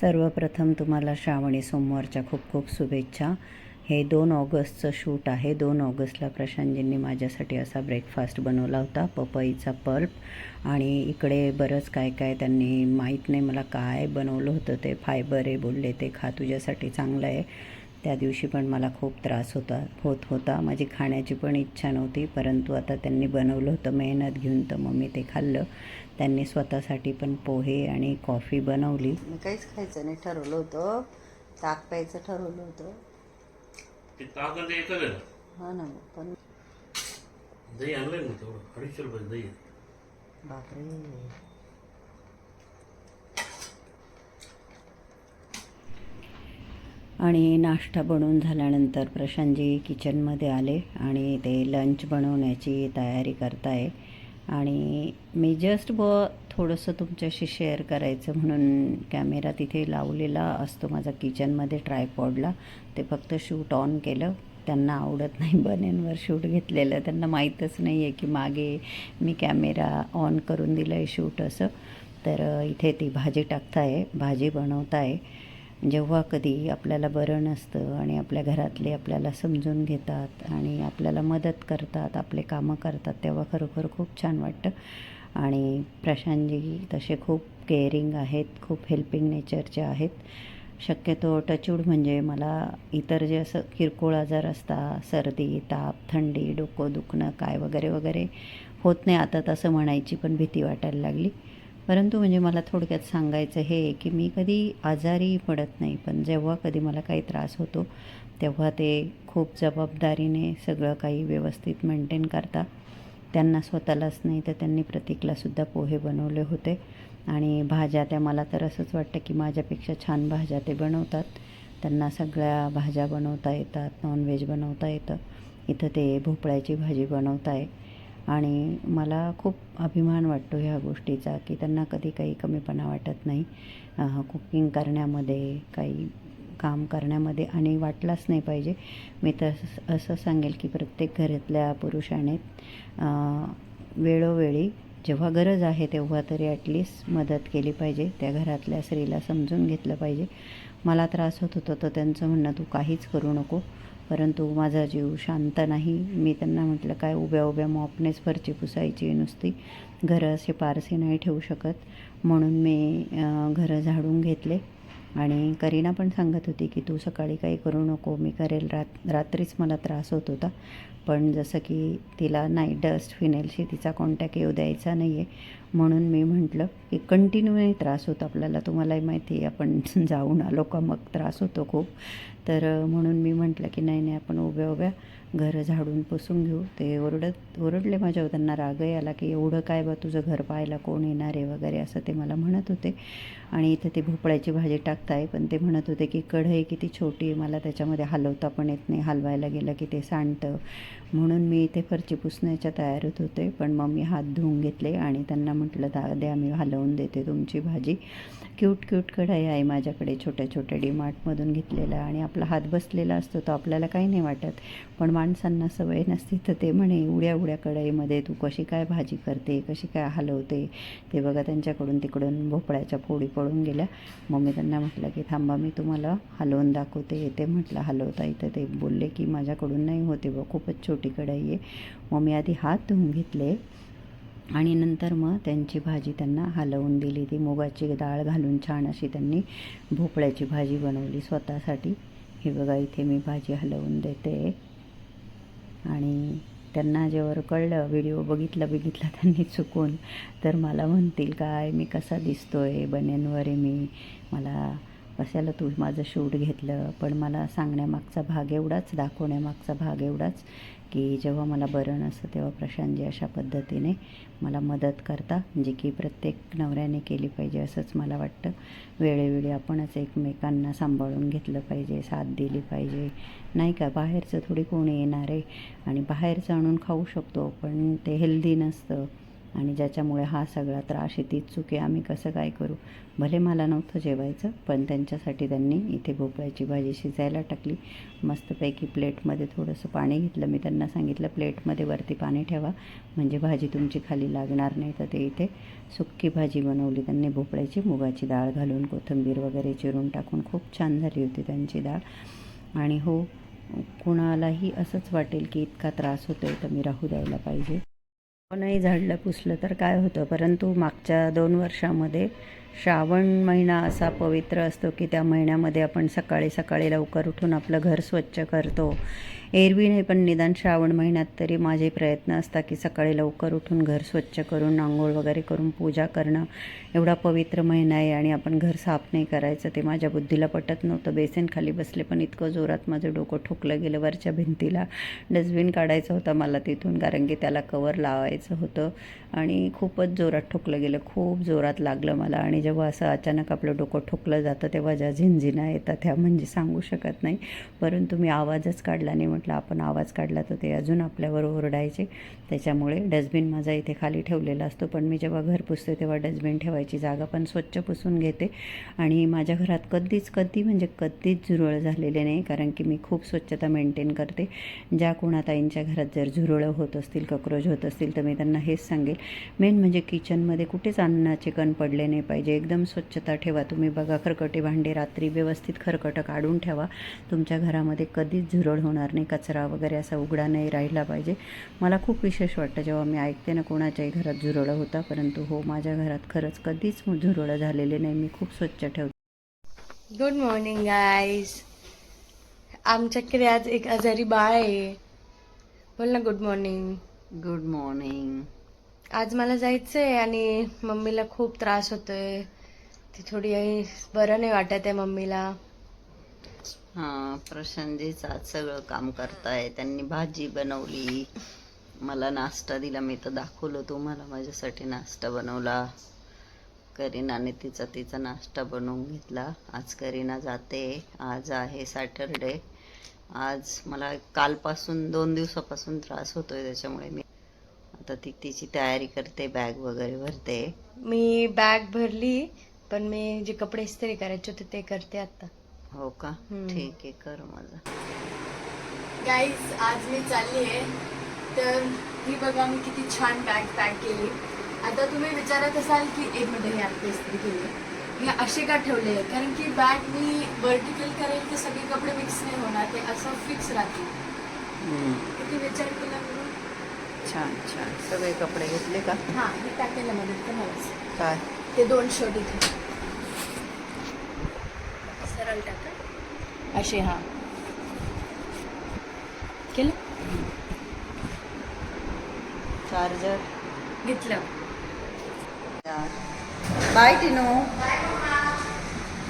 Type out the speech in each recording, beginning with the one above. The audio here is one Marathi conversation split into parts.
सर्वप्रथम तुम्हाला श्रावणी सोमवारच्या खूप खूप शुभेच्छा. हे दोन ऑगस्टचं शूट आहे. दोन ऑगस्टला प्रशांतजींनी माझ्यासाठी असा ब्रेकफास्ट बनवला होता पपईचा पल्प. आणि इकडे बरंच काय काय त्यांनी माहीत नाही मला काय बनवलं होतं. ते फायबर आहे बोलले ते खा तुझ्यासाठी चांगलं आहे. त्या दिवशी पण मला खूप त्रास होता होत होता. माझी खाण्याची पण इच्छा नव्हती परंतु आता त्यांनी बनवलं होतं मेहनत घेऊन तर मग मी ते खाल्लं. त्यांनी स्वतःसाठी पण पोहे आणि कॉफी बनवली. मी काहीच खायचं नाही ठरवलं होतं. ताक प्यायचं ठरवलं होतं. ते ताक आणि ते एकच आहे ना? हा ना पण दही आणलंय ना तेवढं. अडीचशे रुपये दही. बापरे. आणि नाश्ता बनवून झाल्यानंतर प्रशांतजी किचनमध्ये आले आणि ते लंच बनवण्याची तयारी करताय. आणि मी जस्ट ब थोडंसं तुमच्याशी शेअर करायचं म्हणून कॅमेरा तिथे लावलेला असतो माझा किचनमध्ये ट्रायपॉडला ते फक्त शूट ऑन केलं. त्यांना आवडत नाही बनेनवर शूट घेतलेलं. त्यांना माहीतच नाही आहे की मागे मी कॅमेरा ऑन करून दिलं आहे शूट असं. तर इथे ती भाजी टाकताय भाजी बनवताय. जेव्हा कधी आपल्याला बरं नसतं आणि आपल्या घरातले आपल्याला समजून घेतात आणि आपल्याला मदत करतात आपले कामं करतात तेव्हा खरोखर खूप छान वाटतं. आणि प्रशांतजी तसे खूप केअरिंग आहेत खूप हेल्पिंग नेचरचे आहेत. शक्यतो टचूड म्हणजे मला इतर जे असं किरकोळ आजार असतात सर्दी ताप थंडी डोकं दुखणं काय वगैरे वगैरे होत नाही. आता तसं म्हणायची पण भीती वाटायला लागली. परंतु म्हणजे मला थोडक्यात सांगायचं हे की मी कधी आजारी पडत नाही पण जेव्हा कधी मला काही त्रास होतो तेव्हा ते खूप जबाबदारीने सगळं काही व्यवस्थित मेंटेन करता. त्यांना स्वतःलाच नाही तर त्यांनी प्रतीकलासुद्धा पोहे बनवले होते. आणि भाज्या त्या मला तर असंच वाटतं की माझ्यापेक्षा छान भाज्या ते बनवतात. त्यांना सगळ्या भाज्या बनवता येतात नॉनव्हेज बनवता येतं. इथं ते भोपळ्याची भाजी बनवत आहे आणि मला खूप अभिमान वाटतो ह्या गोष्टीचा की त्यांना कधी काही कमीपणा वाटत नाही. कुकिंग करण्यामध्ये काही काम करण्यामध्ये आणि वाटलाच नाही पाहिजे. मी तर असं- सांगेल की प्रत्येक घरातल्या पुरुषाने वेळोवेळी जेव्हा गरज आहे तेव्हा तरी ॲटलिस्ट मदत केली पाहिजे. त्या घरातल्या स्त्रीला समजून घेतलं पाहिजे. मला त्रास होत होता तर त्यांचं म्हणणं तू काहीच करू नको परंतु माझा जीव शांत नाही. मी त्यांना म्हटलं काय उभ्या उभ्या मॉपनेच फरची पुसायची नुसती घरं असे पारसे नाही ठेवू शकत. म्हणून मी घरं झाडून घेतले. आणि करीना पण सांगत होती की तू सकाळी काही करू नको मी करेल रात रात्रीच मला त्रास होत होता. पण जसं की तिला नाईट डस्ट फिनेलशी तिचा कॉन्टॅक्ट येऊ द्यायचा नाही आहे म्हणून मी म्हटलं की कंटिन्यू त्रास होतो आपल्याला. तुम्हालाही माहिती आहे आपण जाऊन आलो का मग? त्रास होतो खूप. तर म्हणून मी म्हटलं की नाही नाही आपण उभ्या उभ्या घरं झाडून पुसून घेऊ. ते ओरडत ओरडले माझ्यावर त्यांना रागही आला की एवढं काय बा तुझं घर पाहायला कोण येणार आहे वगैरे असं ते मला म्हणत होते. आणि इथं ते भोपळ्याची भाजी टाकताय पण ते म्हणत होते की कढई किती छोटी आहे मला त्याच्यामध्ये हलवता पण येत नाही हलवायला गेलं की ते सांडतं. म्हणून मी इथे फरची पुसण्याच्या तयारीत होते पण मग मी हात धुवून घेतले आणि त्यांना म्हटलं दा द्या मी हलवून देते तुमची भाजी. क्यूट क्यूट कढई आहे माझ्याकडे छोट्या छोट्या डीमार्टमधून घेतलेला आणि आपला हात बसलेला असतो तो आपल्याला काही नाही वाटत. पण माणसांना सवय नसते तर ते म्हणे उड्या उड्या कढईमध्ये तू कशी काय भाजी करते कशी काय हलवते? ते बघा त्यांच्याकडून तिकडून भोपळ्याच्या फोडी पडून गेल्या. मग मी त्यांना म्हटलं की थांबा मी तुम्हाला हलवून दाखवते. येते म्हटलं हलवता इथं. ते बोलले की माझ्याकडून नाही होते बघ खूपच छोटी कढई आहे. मग मी आधी हात धुवून घेतले आणि नंतर मग त्यांची भाजी त्यांना हलवून दिली. ती मुगाची डाळ घालून छान अशी त्यांनी भोपळ्याची भाजी बनवली स्वतःसाठी. ही बघा इथे मी भाजी हलवून देते. आणि त्यांना जेव्हा कळलं व्हिडिओ बघितला बघितला त्यांनी चुकून तर मला म्हणतील काय मी कसा दिसतो आहे बनेनवर आहे मी. मला कशाला तू माझं शूट घेतलं? पण मला सांगण्यामागचा भाग एवढाच दाखवण्यामागचा भाग एवढाच की जेव्हा मला बरं नसतं तेव्हा प्रशांतजी अशा पद्धतीने मला मदत करता जी की प्रत्येक नवऱ्याने केली पाहिजे असंच मला वाटतं. वेळोवेळी आपणच एकमेकांना सांभाळून घेतलं पाहिजे साथ दिली पाहिजे. नाही का? बाहेरचं थोडी कोणी येणार आहे आणि बाहेरचं आणून खाऊ शकतो पण ते हेल्दी नसतं. आणि ज्याच्यामुळे हा सगळा त्रास येते चुके आम्ही कसं काय करू? भले मला नव्हतं जेवायचं पण त्यांच्यासाठी त्यांनी इथे भोपळ्याची भाजी शिजायला टाकली. मस्तपैकी प्लेटमध्ये थोडंसं पाणी घेतलं. मी त्यांना सांगितलं प्लेटमध्ये वरती पाणी ठेवा. म्हणजे भाजी तुमची खाली लागणार नाही तर ते इथे सुक्की भाजी बनवली. त्यांनी भोपळ्याची मुगाची डाळ घालून कोथिंबीर वगैरे चिरून टाकून खूप छान झाली होती त्यांची डाळ. आणि हो कुणालाही असंच वाटेल की इतका त्रास होतोय तर मी राहू द्यायला पाहिजे. नाही झाडलं पुसलं तर काय होतं? परंतु मागच्या दोन वर्षामध्ये श्रावण महिना असा पवित्र असतो की त्या महिन्यामध्ये आपण सकाळी सकाळी लवकर उठून आपलं घर स्वच्छ करतो. एरवी नाही पण निदान श्रावण महिन्यात तरी माझे प्रयत्न असतात की सकाळी लवकर उठून घर स्वच्छ करून आंघोळ वगैरे करून पूजा करणं. एवढा पवित्र महिना आहे आणि आपण घर साफ नाही करायचं ते माझ्या बुद्धीला पटत नव्हतं. बेसन खाली बसले पण इतकं जोरात माझं डोकं ठोकलं गेलं वरच्या भिंतीला. डस्टबिन काढायचं होतं मला तिथून कारण की त्याला कवर लावायचं होतं आणि खूपच जोरात ठोकलं गेलं. खूप जोरात लागलं मला आणि जेव्हा असं अचानक आपलं डोकं ठोकलं जातं तेव्हा ज्या झिंझिना येतात त्या म्हणजे सांगू शकत नाही. परंतु मी आवाजच काढला नाही. म्हटलं आपण आवाज काढला तर ते अजून आपल्यावर ओरडायचे. त्याच्यामुळे डस्टबिन माझा इथे खाली ठेवलेला असतो. पण मी जेव्हा घर पुसते तेव्हा डस्टबिन ठेवायची जागा पण स्वच्छ पुसून घेते. आणि माझ्या घरात कधीच कधी म्हणजे कधीच झुरळ झालेले नाही कारण की मी खूप स्वच्छता मेंटेन करते. ज्या कोणाताईंच्या घरात जर झुरळं होत असतील कक्रोच होत असतील तर मी त्यांना हेच सांगेल. मेन म्हणजे किचनमध्ये कुठेच अन्नाचे कण पडले नाही पाहिजे. एकदम स्वच्छता ठेवा. तुम्ही बघा खरकटे भांडे रात्री व्यवस्थित खरकटं काढून ठेवा. तुमच्या घरामध्ये कधीच झुरळ होणार नाही. कचरा वगैरे असा उघडा नाही राहिला पाहिजे. मला खूप विशेष वाटतं जेव्हा मी ऐकते ना कोणाच्याही घरात झुरळं होता परंतु हो माझ्या घरात खरंच कधीच झुरळं झालेले नाही. मी खूप स्वच्छ ठेवते. गुड मॉर्निंग गाईज आमच्याकडे आज एक आजारी बाळ आहे. बोल ना गुड मॉर्निंग गुड मॉर्निंग आज मला जायचं आहे आणि मम्मीला खूप त्रास होतोय. ती थोडी बरं नाही वाटत आहे मम्मीला. हां प्रशांतजीच आज सगळं काम करताय. त्यांनी भाजी बनवली. मला नाश्ता दिला. मी तर दाखवलं तुम्हाला. माझ्यासाठी नाश्ता बनवला. करीनाने तिचा तिचा नाश्ता बनवून घेतला. आज करीना जाते. आज आहे सॅटरडे. आज मला कालपासून दोन दिवसापासून त्रास होतोय. त्याच्यामुळे मी आता ती तिची तयारी करते. बॅग वगैरे भरते. मी बॅग भरली पण मी जे कपडे इस्त्री करायचे होते ते करते आता. हो का. ठीक आहे कर माझं. गाईज आज मी चालली आहे. तर ही बघा मी किती छान बॅग पॅक केली. आता तुम्ही विचारत असाल की एक मिनिट हे आता इस्त्री केली हे असे का ठेवले कारण की बॅग मी वर्टिकल करेल तर सगळे कपडे मिक्स नाही होणार. ते असं फिक्स राहतील. किती विचार केला म्हणून छान छान. सगळे कपडे घेतले का? हां हे टाकायला मदत कर मलाच काय? ते दोन शर्ट इथे सरळ टाका असे हां. केलं? चार्जर. घेतलं. बाय टिनो.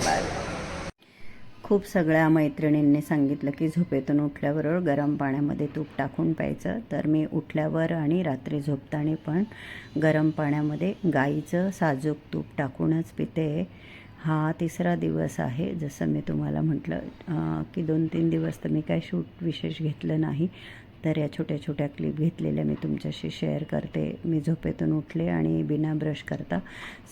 बाय खूप सगळ्या मैत्रिणींनी सांगितलं की झोपेतून उठल्याबरोबर गरम पाण्यामध्ये तूप टाकून प्यायचं. तर मी उठल्यावर आणि रात्री झोपताना पण गरम पाण्यामध्ये गाईचं साजूक तूप टाकूनच पिते. हा तिसरा दिवस आहे. जसं मी तुम्हाला म्हटलं की दोन तीन दिवस तर मी काय शूट विशेष घेतलं नाही. तर या छोट्या छोट्या क्लिप घेतलेल्या मी तुमच्याशी शेअर करते. मी झोपेतून उठले आणि बिना ब्रश करता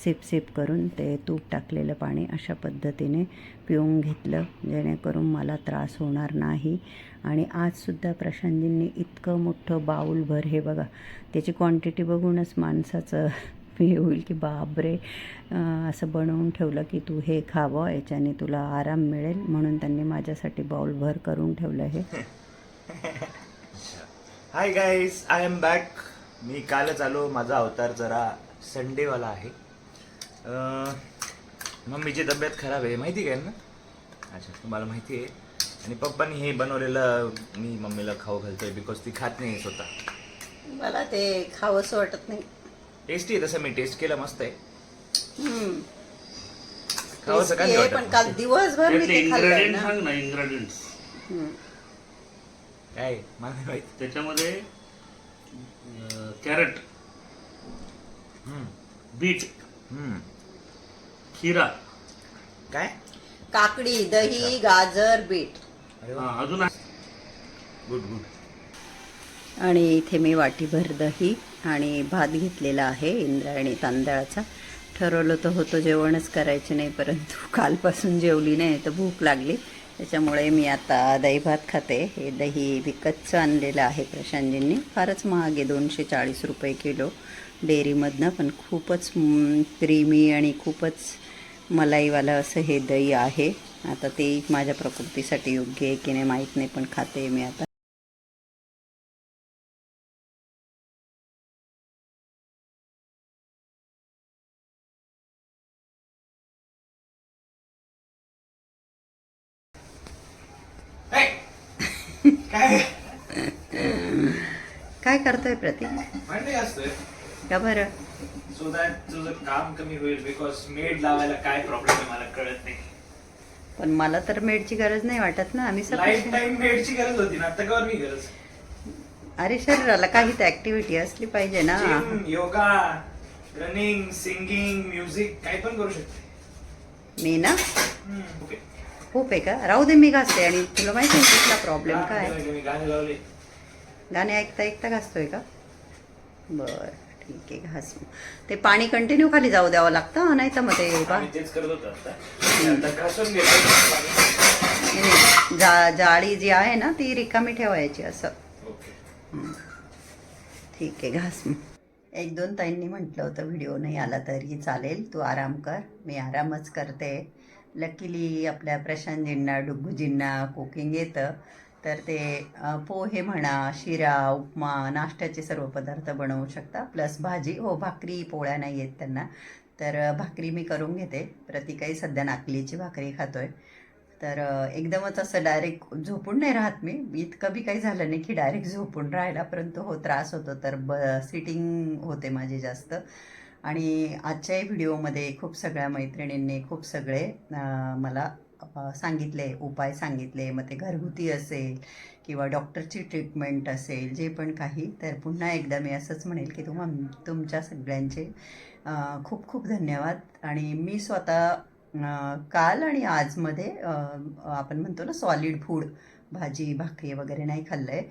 सिप सिप करून ते तूप टाकलेलं पाणी अशा पद्धतीने पिऊन घेतलं जेणेकरून मला त्रास होणार नाही. आणि आजसुद्धा प्रशांतजींनी इतकं मोठं बाऊलभर हे बघा त्याची क्वांटिटी बघूनच माणसाचं हे होईल की बापरे अं, असं बनवून ठेवलं की तू हे खावं याच्याने तुला आराम मिळेल म्हणून त्यांनी माझ्यासाठी बाऊलभर करून ठेवलं हे. Hi guys I am back मी कालच आलो. माझा अवतार जरा संडेवाला आहे. मम्मीची तब्येत खराब आहे. माहिती काय ना अच्छा तुम्हाला माहिती आहे. आणि पप्पानी हे बनवलेलं मी मम्मीला खाऊ घालतोय बिकॉज ती खात नाही स्वतः. मला ते खावंसं वाटत नाही. टेस्टी आहे तसं मी टेस्ट केलं मस्त आहे. हम्म. खावंसं का नाही आहे, पण काल दिवसभर मी त्यातले ते खाल्लंय इन्ग्रेडियंट ना. सांग ना इन्ग्रेडियंट्स हम्म. काय? मला नाही माहिती. त्याच्यामध्ये कॅरेट हम्म. बीट. हम्म. खिरा. काय? काकडी दही गाजर बीट. अरे हा, अजून गुड गुड आणि इथे मी वाटीभर दही. आणि भात घेतलेला आहे इंद्रायणी तांदळाचा. ठरवलं तर होतं जेवणच करायचे नाही परंतु कालपासून जेवली नाही तर भूक लागली. त्याच्यामुळे मी आता दही भात खाते. हे दही विकतचं आणलेलं आहे प्रशांतजींनी. फारच महाग आहे दोनशे चाळीस रुपये किलो. डेअरीमधनं पण खूपच क्रीमी आणि खूपच मलाईवालं असं हे दही आहे. आता ते माझ्या प्रकृतीसाठी योग्य आहे की नाही माहीत नाही पण खाते मी आता. काय? काय करतोय प्रतीक? भांडे असतोय का बरं? सो दॅट तुझं काम कमी होईल बिकॉज मेड लावायला काय प्रॉब्लेम आहे मला कळत नाही. पण मला तर मेडची गरज नाही वाटत ना. आम्ही लाईफ मेडची गरज होती ना. आता कवर मी गरज. अरे शरीराला काही तर ऍक्टिव्हिटी असली पाहिजे ना. Gym yoga running singing music काय पण करू शकते. मी ना? ओके खूप आहे का? राहू दे मी घासते आणि तुला माहिती आहे तिथला प्रॉब्लेम काय? गाणे ऐकता ऐकता घासतोय का? बर ठीक आहे घास ते पाणी कंटिन्यू खाली जाऊ द्यावं लागतं नाही तर मग ते. जा जाळी जी आहे ना ती रिकामी ठेवायची असं. ठीक आहे घास मग. एक दोन ताईंनी म्हटलं होतं व्हिडिओ नाही आला तरी चालेल तू आराम कर मी आरामच करते. लकीली आपल्या प्रशांतजींना डुग्गूजींना कुकिंग येतं. तर ते पोहे म्हणा शिरा उपमा नाश्त्याचे सर्व पदार्थ बनवू शकता. प्लस भाजी हो भाकरी पोळ्या नाही आहेत त्यांना. तर भाकरी मी करून घेते. प्रतिकाही सध्या नाकलीची भाकरी खातोय. तर एकदमच असं डायरेक्ट झोपून नाही राहत मी. इतकं बी काही झालं नाही की डायरेक्ट झोपून राहायला परंतु हो त्रास होतो. तर ब सिटिंग होते माझी जास्त. आणि आजच्याही व्हिडिओमध्ये खूप सगळ्या मैत्रिणींनी खूप सगळे मला सांगितले उपाय सांगितले. मग ते घरगुती असेल किंवा डॉक्टरची ट्रीटमेंट असेल जे पण काही तर पुन्हा एकदा मी असंच म्हणेल की तुम्हा तुमच्या सगळ्यांचे खूप खूप धन्यवाद. आणि मी स्वतः काल आणि आजमध्ये आपण म्हणतो ना सॉलिड फूड भाजी भाकरी वगैरे नाही खाल्लं आहे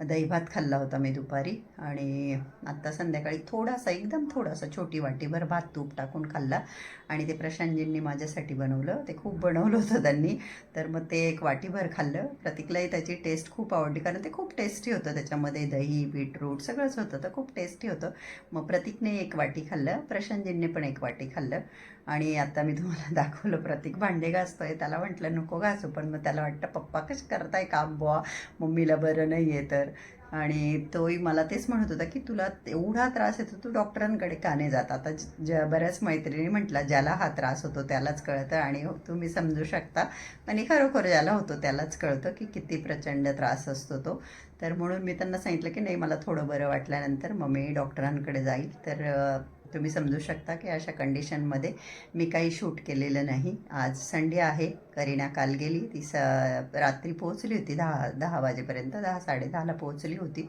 दही भात खाल्ला होता मी दुपारी आणि आत्ता संध्याकाळी थोडासा एकदम थोडासा छोटी वाटीभर भात तूप टाकून खाल्ला आणि ते प्रशांतजींनी माझ्यासाठी बनवलं. ते खूप बनवलं होतं त्यांनी. तर मग ते एक वाटीभर खाल्लं. प्रतीकलाही त्याची टेस्ट खूप आवडली. कारण ते खूप टेस्टी होतं. त्याच्यामध्ये दही बीटरूट सगळंच होतं. तर खूप टेस्टी होतं. मग प्रतीकने एक वाटी खाल्लं. प्रशांतजींनी पण एक वाटी खाल्लं. आणि आता मी तुम्हाला दाखवलं. प्रतीक भांडे घासतोय. त्याला म्हटलं नको घासू. पण मग त्याला वाटतं पप्पा कसं करताय काम बुवा? मम्मीला बरं नाही आहे तर. आणि तोही मला तेच म्हणत होता की तुला एवढा त्रास येतो तू डॉक्टरांकडे का नाही जात? आता ज्या बऱ्याच मैत्रिणी म्हटला ज्याला हा त्रास होतो त्यालाच कळतं आणि हो, तुम्ही समजू शकता. आणि खरोखर ज्याला होतो त्यालाच कळतं की किती प्रचंड त्रास असतो तो. तर म्हणून मी त्यांना सांगितलं की नाही मला थोडं बरं वाटल्यानंतर मग मी डॉक्टरांकडे जाईल. तर तुम्ही समजू शकता की अशा कंडिशनमध्ये मी काही शूट केलेलं नाही. आज संडे आहे. करीना काल गेली. ती स रात्री पोहोचली होती. दहा दहा वाजेपर्यंत दहा साडेदहाला पोहोचली होती.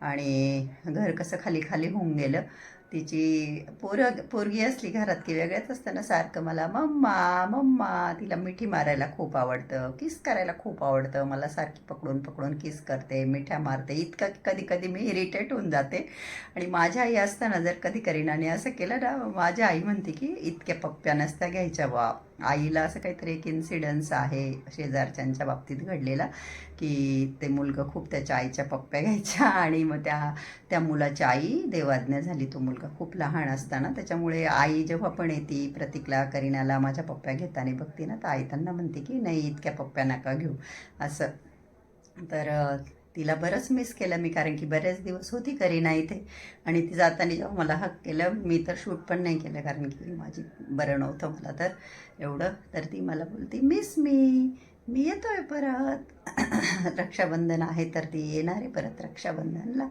आणि घर कसं खाली खाली होऊन गेलं. तिची पोर पोरगी असली घरात की वेगळ्याच असतं ना सारखं मला मम्मा मम्मा तिला मिठी मारायला खूप आवडतं किस करायला खूप आवडतं मला सारखी पकडून पकडून किस करते मिठ्या मारते. इतकं कधी कधी मी इरिटेट होऊन जाते. आणि माझ्या आई असताना जर कधी करीनाने असं केलं ना माझ्या आई म्हणते की इतक्या पप्प्या नसत्या घ्यायच्या बाप. आईला असं काहीतरी एक इन्सिडन्स आहे शेजारच्यांच्या बाबतीत घडलेला की ते मुलगा खूप त्याच्या आईच्या पप्प्या घ्यायच्या आणि मग त्या त्या मुलाची आई देवाज्ञा झाली. तो मुलगा खूप लहान असताना त्याच्यामुळे आई जेव्हा पण येते प्रतिकला करीनाला माझ्या पप्प्या घेताना बघते ना तर आई त्यांना म्हणते की नाही इतक्या पप्प्या नका घेऊ. असं. तर तिला बरंच मिस केलं मी कारण की बरेच दिवस होती करीना इथे. आणि ती जाताना जेव्हा मला हक केलं मी तर शूट पण नाही केलं कारण की माझी बरं नव्हतं मला तर एवढं. तर ती मला बोलते मिस मी मी येतोय परत. रक्षाबंधन आहे तर ती येणार आहे परत रक्षाबंधनला.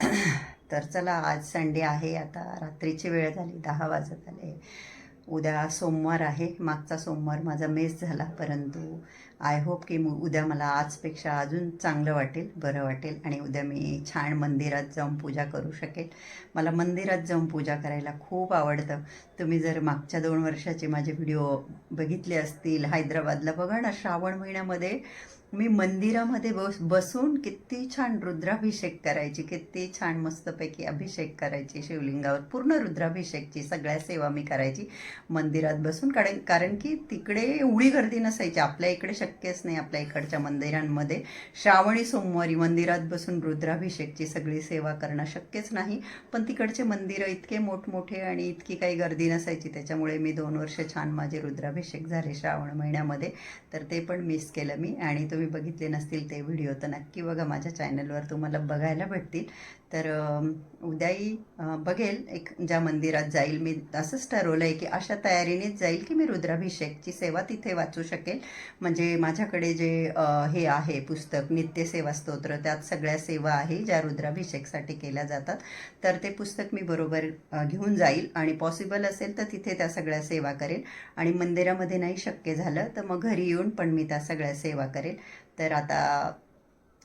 तर चला आज संडे आहे आता रात्रीची वेळ झाली दहा वाजत आले. उद्या सोमवार आहे मागचा सोमवार माझा मिस झाला परंतु आय होप की उद्या मला आजपेक्षा अजून चांगलं वाटेल बरं वाटेल आणि उद्या मी छान मंदिरात जाऊन पूजा करू शकेल. मला मंदिरात जाऊन पूजा करायला खूप आवडतं. तुम्ही जर मागच्या दोन वर्षाचे माझे व्हिडिओ बघितले असतील हैदराबादला बघा ना श्रावण महिन्यामध्ये मी मंदिरामध्ये बस बसून किती छान रुद्राभिषेक करायची किती छान मस्तपैकी अभिषेक करायची शिवलिंगावर पूर्ण रुद्राभिषेकची सगळ्या सेवा मी करायची मंदिरात बसून. कारण कारण की तिकडे एवढी गर्दी नसायची. आपल्या इकडे शक्यच नाही आपल्या इकडच्या मंदिरांमध्ये. श्रावणी सोमवारी मंदिरात बसून रुद्राभिषेकची सगळी सेवा करणं शक्यच नाही. पण तिकडचे मंदिरं इतके मोठमोठे आणि इतकी काही गर्दी नसायची. त्याच्यामुळे मी दोन वर्ष छान माझे रुद्राभिषेक झाले श्रावण महिन्यामध्ये. तर ते पण मिस केलं मी आणि तुम्ही बघितले नसतील ते व्हिडिओ तर नक्की बघा माझ्या चॅनलवर तुम्हाला बघायला भेटतील. तर उद्याही बघेल एक ज्या मंदिरात जाईल. मी असंच ठरवलं आहे की अशा तयारीनेच जाईल की मी रुद्राभिषेकची सेवा तिथे वाचू शकेल. म्हणजे माझ्याकडे जे हे आहे पुस्तक नित्यसेवा स्तोत्र त्यात सगळ्या सेवा आहे ज्या रुद्राभिषेकसाठी केल्या जातात. तर ते पुस्तक मी बरोबर घेऊन जाईल आणि पॉसिबल असेल तर तिथे त्या सगळ्या सेवा करेल. आणि मंदिरामध्ये नाही शक्य झालं तर मग घरी येऊन पण मी त्या सगळ्या सेवा करेल. तर आता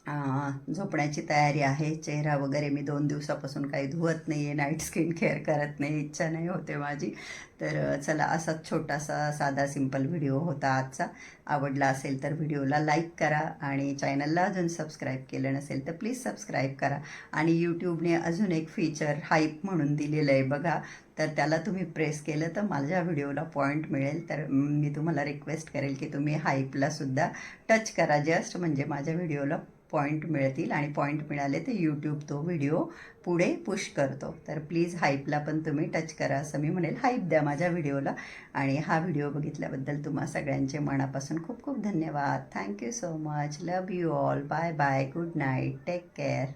झोपण्याची तयारी आहे. चेहरा वगैरे मी दोन दिवसापासून काही धुवत नाही आहे नाईट स्किन केअर करत नाही इच्छा नाही होते माझी. तर चला असाच छोटासा साधा सिंपल व्हिडिओ होता आजचा. आवडला असेल तर व्हिडिओला लाईक करा आणि चॅनलला अजून सबस्क्राईब केलं नसेल तर प्लीज सबस्क्राईब करा. आणि यूट्यूबने अजून एक फीचर हाईप म्हणून दिलेलं आहे बघा. तर त्याला तुम्ही प्रेस केलं तर माझ्या व्हिडिओला पॉईंट मिळेल. तर मी तुम्हाला रिक्वेस्ट करेल की तुम्ही हाईपला सुद्धा टच करा. जस्ट म्हणजे माझ्या व्हिडिओला पॉईंट मिळतील आणि पॉईंट मिळाले तर यूट्यूब तो व्हिडिओ पुढे पुश करतो. तर प्लीज हाईपला पण तुम्ही टच करा असं मी म्हणेल. हाईप द्या माझ्या व्हिडिओला आणि हा व्हिडिओ बघितल्याबद्दल तुम्हा सगळ्यांचे मनापासून खूप खूप धन्यवाद. Thank you so much love you all bye bye good night take care